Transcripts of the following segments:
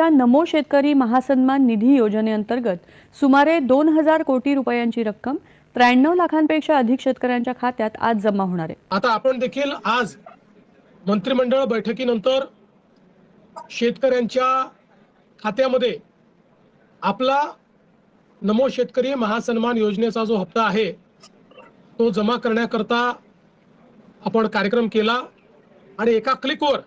सरकारच्या नमो शेतकरी महासन्मान निधी योजनेअंतर्गत सुमारे दोन हजार कोटी रुपयांची रक्कम त्र्याण्णव लाखांपेक्षा अधिक शेतकऱ्यांच्या खात्यात आज जमा होणार आहे. आता आपण देखील आज मंत्रिमंडळ बैठकीनंतर शेतकऱ्यांच्या खात्यामध्ये आपला नमो शेतकरी महासन्मान योजनेचा जो हप्ता आहे तो जमा करण्याकरता आपण कार्यक्रम केला आणि एका क्लिकवर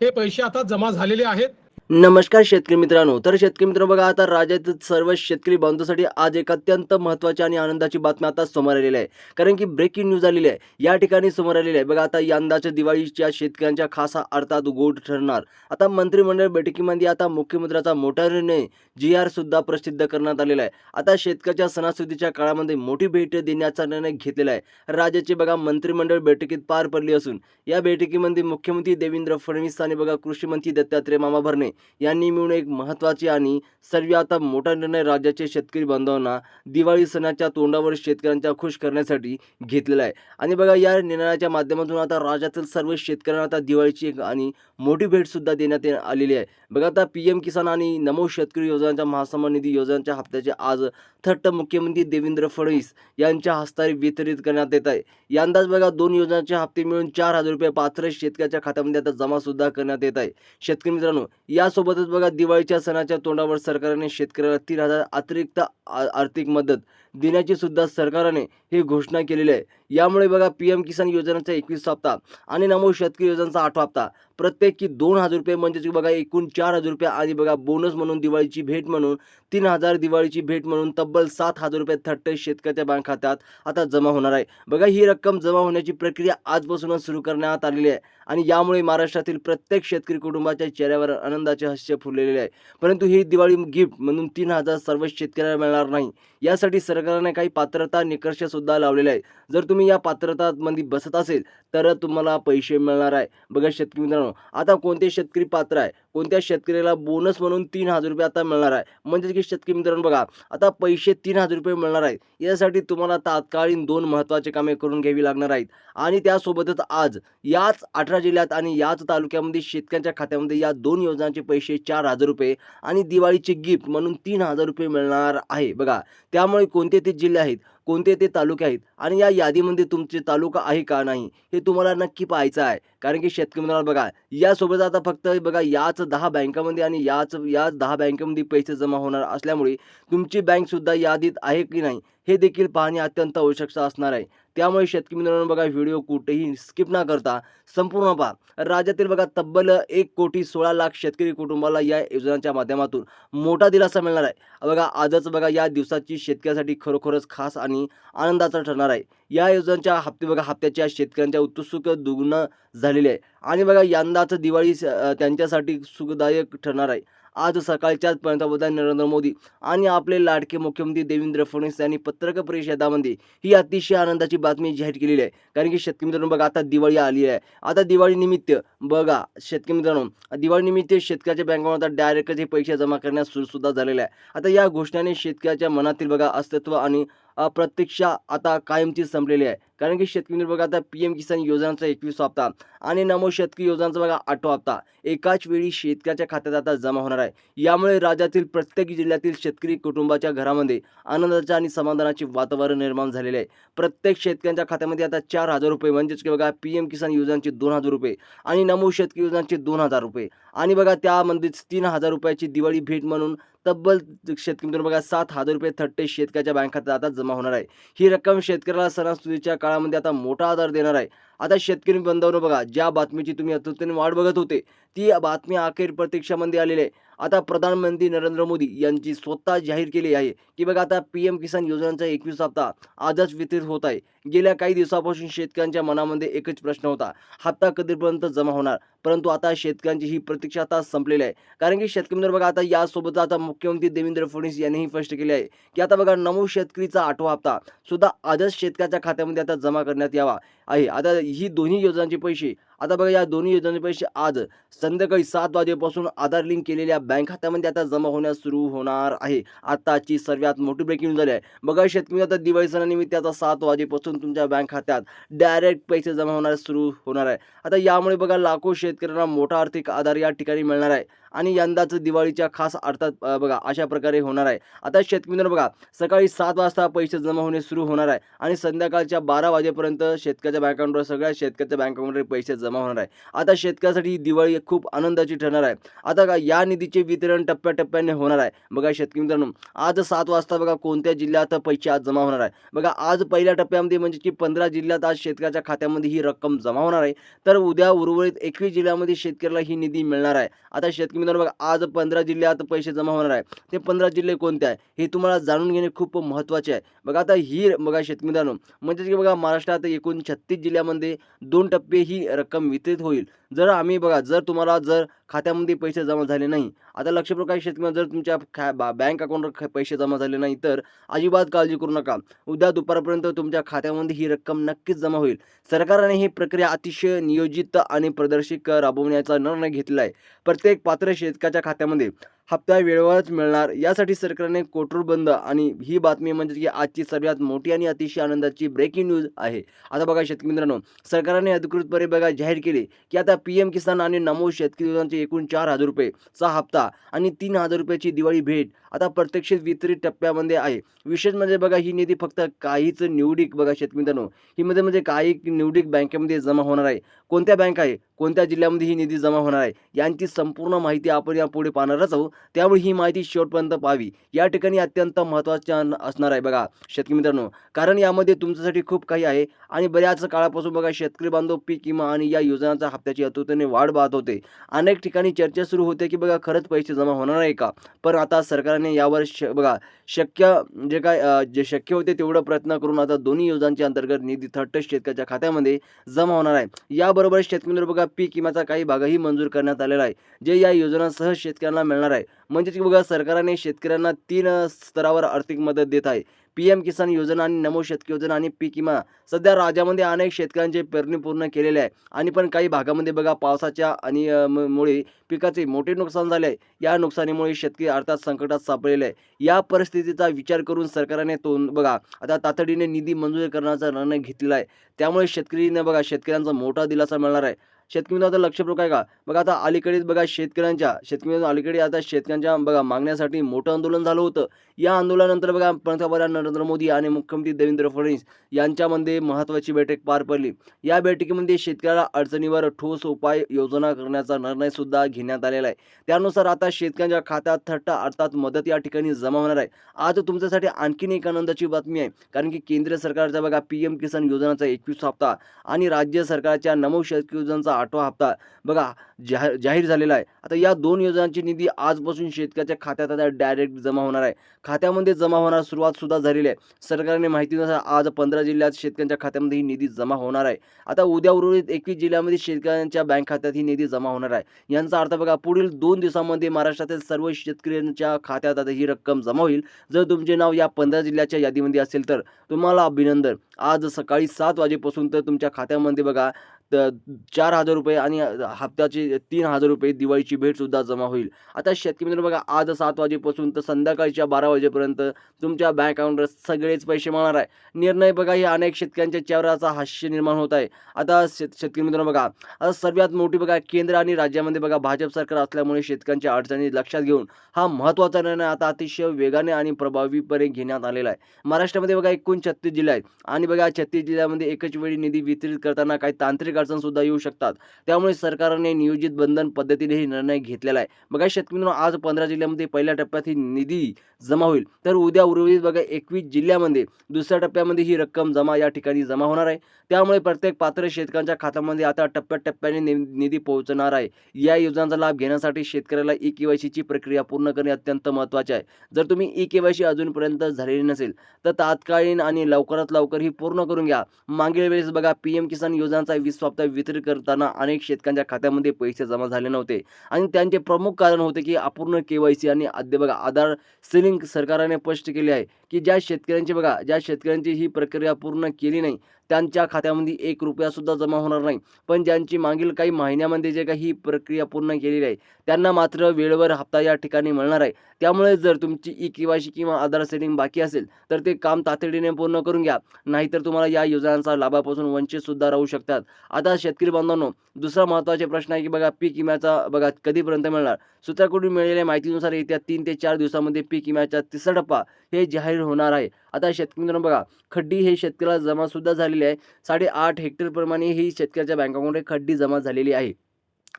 हे पैसे आता जमा झालेले आहेत. नमस्कार शेतकरी मित्रांनो. तर शेतकरी मित्र बघा आता राज्यातील सर्व शेतकरी बांधवांसाठी आज एक अत्यंत महत्त्वाची आणि आनंदाची बातमी आता समोर आलेली आहे. कारण की ब्रेकिंग न्यूज आलेली आहे. या ठिकाणी समोर आलेली आहे. बघा आता यंदाच्या दिवाळीच्या शेतकऱ्यांच्या खासा अर्थात गोड ठरणार. आता मंत्रिमंडळ बैठकीमध्ये आता मुख्यमंत्र्याचा मोठा निर्णय जी आर सुद्धा प्रसिद्ध करण्यात आलेला आहे. आता शेतकऱ्याच्या सणासुदीच्या काळामध्ये मोठी भेट देण्याचा निर्णय घेतलेला आहे. राज्याची बघा मंत्रिमंडळ बैठकीत पार पडली असून या बैठकीमध्ये मुख्यमंत्री देवेंद्र फडणवीस आणि बघा कृषी मंत्री दत्तात्रय मामा भरणे यांनी मिळून एक महत्त्वाची आणि सर्वात मोठा निर्णय राज्याचे शेतकरी बांधवांना दिवाळी सणाच्या तोंडावर शेतकऱ्यांच्या खुश करण्यासाठी घेतलेला आहे. आणि बघा या निर्णयाच्या माध्यमातून आता राज्यातील सर्व शेतकऱ्यांना आता दिवाळीची एक आणि मोठी भेट सुद्धा देण्यात आलेली आहे. बघा आता पी एम किसान आणि नमो शेतकरी योजनांच्या महासन्मान निधी योजनांच्या हप्त्याचे आज थट्ट मुख्यमंत्री देवेंद्र फडणवीस यांच्या हस्ते वितरित करण्यात येत आहे. यंदाच बघा दोन योजनांचे हप्ते मिळून चार हजार रुपये पात्र शेतकऱ्याच्या खात्यामध्ये आता जमा सुद्धा करण्यात येत आहे. शेतकरी मित्रांनो यासोबतच बघा दिवाळीच्या सणाच्या तोंडावर सरकारने शेतकऱ्याला तीन हजार अतिरिक्त आ- आर्थिक मदत देण्याची सुद्धा सरकारने ही घोषणा केलेली आहे. यामुळे बघा पी एम किसान योजनेचा एकवीस हप्ता आणि नमो शेतकरी योजनेचा आठवा हप्ता. प्रत्येकी दोन हजार रुपये म्हणजेच बघा एकूण चार हजार रुपये आणि बघा बोनस म्हणून दिवाळीची भेट म्हणून तीन हजार दिवाळीची भेट म्हणून तब्बल सात हजार रुपये थट्टे शेतकऱ्याच्या बँक खात्यात आता जमा होणार आहे. बघा ही रक्कम जमा होण्याची प्रक्रिया आजपासूनच सुरू करण्यात आलेली आहे. आणि यामुळे महाराष्ट्रातील प्रत्येक शेतकरी कुटुंबाच्या चेहऱ्यावर आनंदाचे हास्य फुललेले आहे. परंतु ही दिवाळी गिफ्ट म्हणून तीन हजार सर्व शेतकऱ्यांना मिळणार नाही. यासाठी सरकारने काही पात्रता निकर्षसुद्धा लावलेले आहे जर तुम्ही तुम्ही या पात्रतामध्ये बसत असेल तर तुम्हाला पैसे मिळणार आहे. बघा शेतकरी मित्रांनो आता कोणते शेतकरी पात्र आहे? कोणत्या शेतकऱ्याला बोनस म्हणून तीन हजार रुपये आता मिळणार आहे? म्हणजेच की शेतकरी मित्रांनो बघा आता पैसे तीन हजार रुपये मिळणार आहेत. यासाठी तुम्हाला तात्कालीन दोन महत्त्वाचे कामे करून घ्यावी लागणार आहेत. आणि त्यासोबतच आज याच अठरा जिल्ह्यात आणि याच तालुक्यामध्ये शेतकऱ्यांच्या खात्यामध्ये या दोन योजनांचे पैसे चार हजार रुपये आणि दिवाळीचे गिफ्ट म्हणून तीन हजार रुपये मिळणार आहे. बघा त्यामुळे कोणते ते जिल्हे आहेत? कोणते ते तालुके आहेत? आणि या यादीमध्ये तुमचे तालुका आहे का नाही? हे तुम्हाला नक्की पाहायचं आहे. कारण की शेतकरी मित्रांनो बघा यासोबत आता फक्त बघा याच दहा बँकामध्ये आणि याच याच दहा बँकेमध्ये पैसे जमा होणार असल्यामुळे तुमची बँकसुद्धा यादीत आहे की नाही हे देखील पाहणे अत्यंत आवश्यक असणार आहे. त्यामुळे शेतकरी मित्रांनो बघा व्हिडिओ कुठेही स्किप न करता संपूर्ण पहा. राज्यातील बघा तब्बल एक कोटी सोळा लाख शेतकरी कुटुंबाला या योजनांच्या माध्यमातून मोठा दिलासा मिळणार आहे. बघा आजच बघा या दिवसाची शेतकऱ्यासाठी खरोखरच खास आणि आनंदाचा ठरणार आहे. या योजनांच्या हप्ते बघा हप्त्याच्या शेतकऱ्यांच्या उत्सुक दुग्न झालेली आहे. आणि बघा यंदाचं दिवाळी स- त्यांच्यासाठी सुखदायक ठरणार आहे. आज सकाळच्याच पंतप्रधान नरेंद्र मोदी. आणि आपले लाडके मुख्यमंत्री देवेंद्र फडणवीस यांनी पत्रकार परिषदामध्ये ही अतिशय आनंदाची बातमी जाहीर केलेली आहे. कारण की शेतकरी मित्रांनो बघा आता दिवाळी आली आहे. आता दिवाळी निमित्त बघा शेतकरी मित्रांनो दिवाळी निमित्त शेतकऱ्याच्या बँकामध्ये आता डायरेक्टच हे पैसे जमा करण्यास सुरू सुद्धा झालेलं आहे. आता या घोषणाने शेतकऱ्याच्या मनातील बघा अस्तित्व आणि प्रत्यक्षा आता कायमची संपलेली आहे. कारण की शेतकरी मित्र बघा आता पी एम किसान योजनांचा एकवीस हप्ता आणि नमो शेतकरी योजनांचा बघा आठवा हप्ता. एकाच वेळी शेतकऱ्याच्या खात्यात आता जमा होणार आहे. यामुळे राज्यातील प्रत्येक जिल्ह्यातील शेतकरी कुटुंबाच्या घरामध्ये आनंदाचे आणि समाधानाचे वातावरण निर्माण झालेले आहे. प्रत्येक शेतकऱ्यांच्या खात्यामध्ये आता चार हजार रुपये म्हणजेच की बघा पी एम किसान योजनांचे दोन हजार रुपये आणि नमो शेतकरी योजनांचे दोन हजार रुपये. आणि बघा त्यामध्येच तीन हजार रुपयाची दिवाळी भेट म्हणून तब्बल शेतकरी मित्रांनो बघा सात हजार रुपये थट्टे शेतकऱ्याच्या बँक खात्यात आता जमा होणार आहे. ही रक्कम शेतकऱ्याला सणासुदीच्या काळामध्ये आता मोठा आधार देणार आहे. आता शेतकरी बंधवांनो बघा ज्या बातमीची तुम्ही अतृप्तीने वाट बघत होते ती बातमी अखेर प्रतीक्षामध्ये आलेली आहे. आता प्रधानमंत्री नरेंद्र मोदी यांची स्वतः जाहीर केली आहे की बघा आता पी एम किसान योजनांचा एकवीस हप्ता आजच वितरित होत आहे. गेल्या काही दिवसापासून शेतकऱ्यांच्या मनामध्ये एकच प्रश्न होता हप्ता कधीपर्यंत जमा होणार? परंतु आता शेतकऱ्यांची ही प्रतीक्षा आता संपलेली आहे. कारण की शेतकरी बघा आता यासोबत आता मुख्यमंत्री देवेंद्र फडणवीस यांनीही स्पष्ट केले आहे की आता बघा नमो शेतकरीचा आठवा हप्ता सुद्धा आजच शेतकऱ्याच्या खात्यामध्ये आता जमा करण्यात यावा. आहे. आता ही दोन्ही योजनांचे पैसे आता बघा या दोन्ही योजनांचे पैसे आज संध्याकाळी सात वाजेपासून आधार लिंक केलेल्या बँक खात्यामध्ये आता जमा होण्यास सुरू होणार आहे. आताची सर्वात मोठी ब्रेकिंग झाली आहे. बघा शेतकरी आता दिवाळी सणानिमित्त आता सात वाजेपासून तुमच्या बँक खात्यात डायरेक्ट पैसे जमा होणार सुरू होणार आहे. आता यामुळे बघा लाखो शेतकऱ्यांना मोठा आर्थिक आधार या ठिकाणी मिळणार आहे. आणि यंदाच दिवाळीच्या खास अर्थात बघा अशा प्रकारे होणार आहे. आता शेतकरी मित्रांनो बघा सकाळी सात वाजता पैसे जमा होणे सुरू होणार आहे आणि संध्याकाळच्या बारा वाजेपर्यंत शेतकऱ्याच्या बँक अकाउंटवर सगळ्या शेतकऱ्याच्या बँक अकाउंटवर पैसे जमा होणार आहे. आता शेतकऱ्यासाठी दिवाळी खूप आनंदाची ठरणार आहे. आता का या निधीचे वितरण टप्प्याटप्प्याने होणार आहे. बघा शेतकरी मित्रांनो आज सात वाजता बघा कोणत्या जिल्ह्यात पैसे आज जमा होणार आहे? बघा आज पहिल्या टप्प्यामध्ये म्हणजे की पंधरा जिल्ह्यात आज शेतकऱ्याच्या खात्यामध्ये ही रक्कम जमा होणार आहे. तर उद्या उर्वरित एकवीस जिल्ह्यामध्ये शेतकऱ्याला ही निधी मिळणार आहे. आता शेतकरी मित्रांनो बघा आज पंधरा जिल्ह्यात पैसे जमा होणार आहे. ते पंधरा जिल्हे कोणते आहे? हे तुम्हाला जाणून घेणे खूप महत्त्वाचे आहे. बघा आता ही बघा शेतकमित्रांनो म्हणजेच की बघा महाराष्ट्रात एकूण छत्तीस जिल्ह्यामध्ये दोन टप्पे ही रक्कम वितरित होईल. जर आम्ही बघा जर तुम्हाला जर खात्यामध्ये पैसे जमा झाले नाही आता लक्षप्रकारे शेतकरी जर तुमच्या खा बा बँक अकाउंटवर पैसे जमा झाले नाही तर अजिबात काळजी करू नका. उद्या दुपारपर्यंत तुमच्या खात्यामध्ये ही रक्कम नक्कीच जमा होईल. सरकारने ही प्रक्रिया अतिशय नियोजित आणि प्रदर्शित राबवण्याचा निर्णय घेतला आहे. प्रत्येक पात्र शेतकऱ्याच्या खात्यामध्ये. हप्ता वेळेवरच मिळणार. यासाठी सरकारने कोठोर बंद आणि ही बातमी म्हणजे की आजची सर्वात मोठी आणि अतिशय आनंदाची ब्रेकिंग न्यूज आहे. आता बघा शेतकरी मित्रांनो सरकारने अधिकृतपणे बघा जाहीर केले की आता पी एम किसान आणि नमो शेतकरी योजनांचे एकूण चार हजार रुपयेचा हप्ता आणि तीन हजार रुपयाची दिवाळी भेट आता प्रत्यक्ष वितरित टप्प्यामध्ये आहे. विशेष म्हणजे बघा ही निधी फक्त काहीच निवडीक बघा शेतकरी मित्रांनो ही मध्ये म्हणजे काही निवडीक बँकेमध्ये जमा होणार आहे. कोणत्या बँक आहे? कोणत्या जिल्ह्यामध्ये ही निधी जमा होणार आहे? यांची संपूर्ण माहिती आपण यापुढे पाहणारच आहोत. त्यामुळे ही माहिती शेवटपर्यंत पाहावी. या ठिकाणी अत्यंत महत्त्वाचे असणार आहे बघा शेतकरी मित्रांनो. कारण यामध्ये तुमच्यासाठी खूप काही आहे आणि बऱ्याच काळापासून बघा शेतकरी बांधव पीक विमा आणि या योजनांचा हप्त्याची अतुतेने वाढ पाहत होते. अनेक ठिकाणी चर्चा सुरू होते की बघा खरंच पैसे जमा होणार आहे का? पण आता सरकारने यावर श बघा शक्य जे काय जे शक्य होते तेवढं प्रयत्न करून आता दोन्ही योजनांच्या अंतर्गत निधी थट्ट शेतकऱ्याच्या खात्यामध्ये जमा होणार आहे. याबरोबर शेतकरी बघा पीक विम्याचा काही भागही मंजूर करण्यात आलेला आहे. जे या योजनांसह शेतकऱ्यांना मिळणार आहे. म्हणजेच की बघा सरकारने शेतकऱ्यांना तीन स्तरावर आर्थिक मदत देत आहे. पी एम किसान योजना आणि नमो शेतकरी योजना आणि पीक विमा सध्या राज्यामध्ये अनेक शेतकऱ्यांचे पेरणी पूर्ण केलेले आहे. आणि पण काही भागामध्ये बघा पावसाच्या आणि मुळे पिकाचे मोठे नुकसान झाले आहे. या नुकसानीमुळे शेतकरी अर्थात संकटात सापडलेले आहे. या परिस्थितीचा विचार करून सरकारने तो बघा आता तातडीने निधी मंजूर करण्याचा निर्णय घेतलेला आहे. त्यामुळे शेतकरीने बघा शेतकऱ्यांचा मोठा दिलासा मिळणार आहे. शेतकरी आता लक्षपूर्वक आहे का? बघा आता अलीकडेच बघा शेतकऱ्यांच्या शेतकरी अलीकडे आता शेतकऱ्यांच्या बघा मागण्यासाठी मोठं आंदोलन झालं होतं. या आंदोलनानंतर बघा पंतप्रधान नरेंद्र मोदी आणि मुख्यमंत्री देवेंद्र फडणवीस यांच्यामध्ये महत्त्वाची बैठक पार पडली. या बैठकीमध्ये शेतकऱ्याला अडचणीवर ठोस उपाय योजना करण्याचा निर्णय सुद्धा घेण्यात आलेला आहे. त्यानुसार आता शेतकऱ्यांच्या खात्यात थट्टा अर्थात मदत या ठिकाणी जमा होणार आहे. आज तुमच्यासाठी आणखीन एक आनंदाची बातमी आहे. कारण की केंद्र सरकारचा बघा पी एम किसान योजनाचा एकवीस हप्ता आणि राज्य सरकारच्या नमो शेतकरी योजनाचा आठवा हप्ता बघा जाहीर जाहीर झालेला आहे. आता या दोन योजनांची निधी आजपासून शेतकऱ्याच्या खात्यात आता डायरेक्ट जमा होणार आहे. खात्यामध्ये जमा होणार सुरुवात सुद्धा झाली झालेली आहे. सरकारने माहितीनुसार आज पंधरा जिल्ह्यात शेतकऱ्यांच्या खात्यामध्ये ही निधी जमा होणार आहे. आता उद्या उर्वरित एकवीस जिल्ह्यामध्ये शेतकऱ्यांच्या बँक खात्यात ही निधी जमा होणार आहे. यांचा अर्थ बघा पुढील दोन दिवसामध्ये महाराष्ट्रातील सर्व शेतकऱ्यांच्या खात्यात आता ही रक्कम जमा होईल. जर तुमचे नाव या पंधरा जिल्ह्याच्या यादीमध्ये असेल तर. तुम्हाला अभिनंदन. आज सकाळी सात वाजेपासून तर तुमच्या खात्यामध्ये बघा तर चार हजार रुपये आणि हप्त्याचे तीन हजार रुपये दिवाळीची भेटसुद्धा जमा होईल. आता शेतकरी मित्र बघा आज सात वाजेपासून तर संध्याकाळच्या बारा वाजेपर्यंत तुमच्या बँक अकाउंटवर सगळेच पैसे मिळणार आहे. निर्णय बघा हे अनेक शेतकऱ्यांच्या चेहऱ्याचा हास्य निर्माण होत आहे. आता शेत शेतकरी मित्रांनो बघा आता सर्वात मोठी बघा केंद्र आणि राज्यामध्ये बघा भाजप सरकार असल्यामुळे शेतकऱ्यांच्या अडचणी लक्षात घेऊन हा महत्त्वाचा निर्णय आता अतिशय वेगाने आणि प्रभावीपणे घेण्यात आलेला आहे. महाराष्ट्रामध्ये बघा एकूण छत्तीस जिल्हे आहेत. आणि बघा छत्तीस जिल्ह्यामध्ये एकच वेळी निधी वितरित करताना काही तांत्रिक अडचण सुद्धा येऊ शकतात. त्यामुळे सरकारने नियोजित बंधन पद्धतीने हे निर्णय घेतलेला आहे. बघा शेतकरी आज पंधरा जिल्ह्यामध्ये पहिल्या टप्प्यात ही निधी जमा होईल. तर उद्या उर्वरित बघा एकवीस जिल्ह्यामध्ये दुसऱ्या टप्प्यामध्ये ही रक्कम जमा या ठिकाणी जमा होणार आहे. त्यामुळे प्रत्येक पात्र शेतकऱ्यांच्या खात्यामध्ये आता टप्प्याटप्प्याने निधी पोहोचणार आहे. या योजनांचा लाभ घेण्यासाठी शेतकऱ्याला ई केवायसीची प्रक्रिया पूर्ण करणे अत्यंत महत्त्वाचे आहे. जर तुम्ही ई केवायसी अजूनपर्यंत झालेली नसेल तर तात्कालीन आणि लवकरात लवकर ही पूर्ण करून घ्या. मागील वेळेस बघा पी एम किसान योजनाचा विश्वास हप्ता वितरित करताना अनेक शेतकऱ्यांच्या खात्यामध्ये पैसे जमा झाले नव्हते. आणि त्यांचे प्रमुख कारण होते की अपूर्ण के वाय सी आणि अद्य बघा आधार सिलिंग सरकारने स्पष्ट केले आहे की ज्या शेतकऱ्यांची बघा ज्या शेतकऱ्यांची ही प्रक्रिया पूर्ण केली नाही त्यांच्या खात्यामध्ये एक रुपयासुद्धा जमा होणार नाही. पण ज्यांची मागील काही महिन्यामध्ये जे काही ही प्रक्रिया पूर्ण केलेली आहे त्यांना मात्र वेळेवर हप्ता या ठिकाणी मिळणार आहे. त्यामुळे जर तुमची ई केवायसी किंवा आधार सेटिंग बाकी असेल तर ते काम तातडीने पूर्ण करून घ्या. नाहीतर तुम्हाला या योजनांचा लाभापासून वंचितसुद्धा राहू शकतात. आता शेतकरी बांधवांनो दुसरा महत्त्वाचे प्रश्न आहे की बघा पीक विम्याचा बघा कधीपर्यंत मिळणार? सूत्राकडून मिळालेल्या माहितीनुसार येत्या तीन ते चार दिवसामध्ये पीक विम्याचा तिसरा टप्पा हे जाहीर होणार आहे. आता शेतकरी मित्रांनो बघा खड्डी हे शेतकऱ्याला जमा सुद्धा झालेली आहे. साडेआठ हेक्टर प्रमाणे ही शेतकऱ्याच्या बँकामध्ये खड्डी जमा झालेली आहे.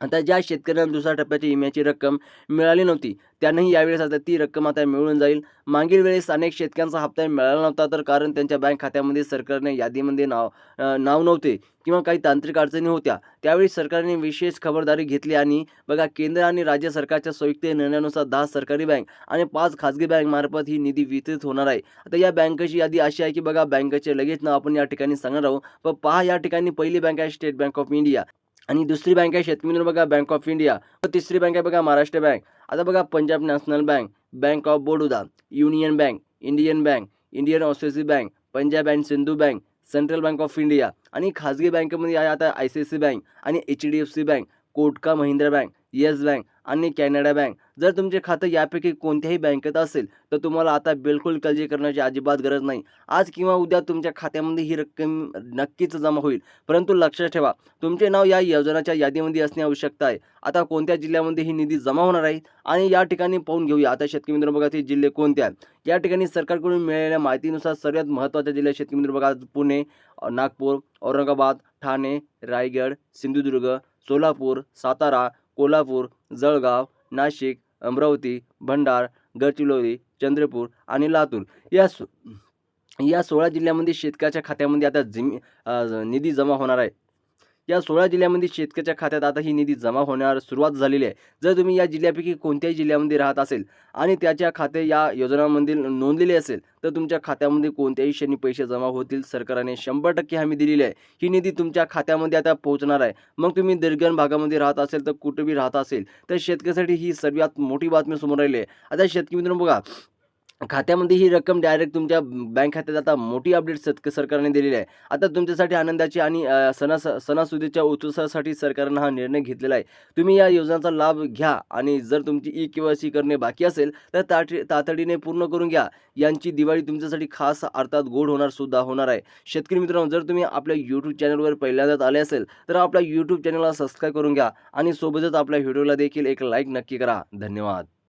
आता ज्या शेतकऱ्यांना दुसऱ्या टप्प्याची विम्याची रक्कम मिळाली नव्हती त्यांनाही यावेळेस आता ती रक्कम आता मिळून जाईल. मागील वेळेस अनेक शेतकऱ्यांचा हप्ता मिळाला नव्हता तर कारण त्यांच्या बँक खात्यामध्ये सरकारने यादीमध्ये नाव नाव नव्हते किंवा काही तांत्रिक अडचणी होत्या. त्यावेळी सरकारने विशेष खबरदारी घेतली आणि बघा केंद्र आणि राज्य सरकारच्या संयुक्त निर्णयानुसार दहा सरकारी बँक आणि पाच खाजगी बँक मार्फत ही निधी वितरित होणार आहे. आता या बँकेची यादी अशी आहे की बघा बँकेचे लगेच नाव आपण या ठिकाणी सांगणार आहोत. पण पहा या ठिकाणी पहिली बँक आहे स्टेट बँक ऑफ इंडिया. आणि दुसरी बँक आहे शेतकरी बघा बँक ऑफ इंडिया व तिसरी बँक आहे बघा महाराष्ट्र बँक आता बघा Punjab national bank bank of Baroda union bank Indian bank Indian overseas bank Punjab and Sind bank central bank of India आणि खाजगी बँकेमध्ये आहे आता I C I C bank आणि H D F C bank कोटका Mahindra bank yes bank आणि Canada bank. जर तुमचे खातं यापैकी कोणत्याही बँकेत असेल तर तुम्हाला आता बिलकुल काळजी करण्याची अजिबात गरज नाही. आज किंवा उद्या तुमच्या खात्यामध्ये ही रक्कम नक्कीच जमा होईल. परंतु लक्षात ठेवा तुमचे नाव या योजनाच्या यादीमध्ये असणे आवश्यकता आहे. आता कोणत्या जिल्ह्यामध्ये ही निधी जमा होणार आहे? आणि या ठिकाणी पाहून घेऊया. आता शेतकरी मित्र बघा ते जिल्हे कोणते आहेत? या ठिकाणी सरकारकडून मिळालेल्या माहितीनुसार सर्वात महत्त्वाच्या जिल्ह्या शेतकरी मित्र बघा पुणे नागपूर औरंगाबाद ठाणे रायगड सिंधुदुर्ग सोलापूर सातारा कोल्हापूर जळगाव नाशिक अमरावती भंडार गडचिरोली चंद्रपूर आणि लातूर. या सो या सोळा जिल्ह्यामध्ये शेतकऱ्याच्या खात्यामध्ये आता जिमी निधी जमा होणार आहे. या सोळा जिल्ह्यामध्ये शेतकऱ्याच्या खात्यात आता ही निधी जमा होण्यावर सुरुवात झालेली आहे. जर तुम्ही या जिल्ह्यापैकी कोणत्याही जिल्ह्यामध्ये राहत असेल आणि त्याच्या खाते या योजनांमध्ये नोंदलेले असेल तर तुमच्या खात्यामध्ये कोणत्याही क्षणी पैसे जमा होतील सरकारने शंभर टक्के हमी दिलेली आहे. ही निधी तुमच्या खात्यामध्ये आता पोहोचणार आहे. मग तुम्ही दीर्घन भागामध्ये राहत असेल तर कुठेही राहत असेल तर शेतकऱ्यासाठी ही सर्वात मोठी बातमी समोर राहिली आहे. आता शेतकरी मित्रांनो बघा खात्यामध्ये ही रक्कम डायरेक्ट तुमच्या बँक खात्यात आता मोठी अपडेट सत सरकारने दिलेली आहे. आता तुमच्यासाठी आनंदाची आणि अ, सणा सणासुदीच्या उत्सवासाठी सरकारनं हा निर्णय घेतलेला आहे. तुम्ही या योजनाचा लाभ घ्या आणि जर तुमची ई के वाय सी करणे बाकी असेल तर ताटी तातडीने पूर्ण करून घ्या. यांची दिवाळी तुमच्यासाठी खास अर्थात गोड होणार सुद्धा होणार आहे. शेतकरी मित्रांनो जर तुम्ही आपल्या यूट्यूब चॅनलवर पहिल्यांदाच आले असेल तर आपल्या यूट्यूब चॅनलला सबस्क्राईब करून घ्या आणि सोबतच आपल्या व्हिडिओला देखील एक लाईक नक्की करा. धन्यवाद.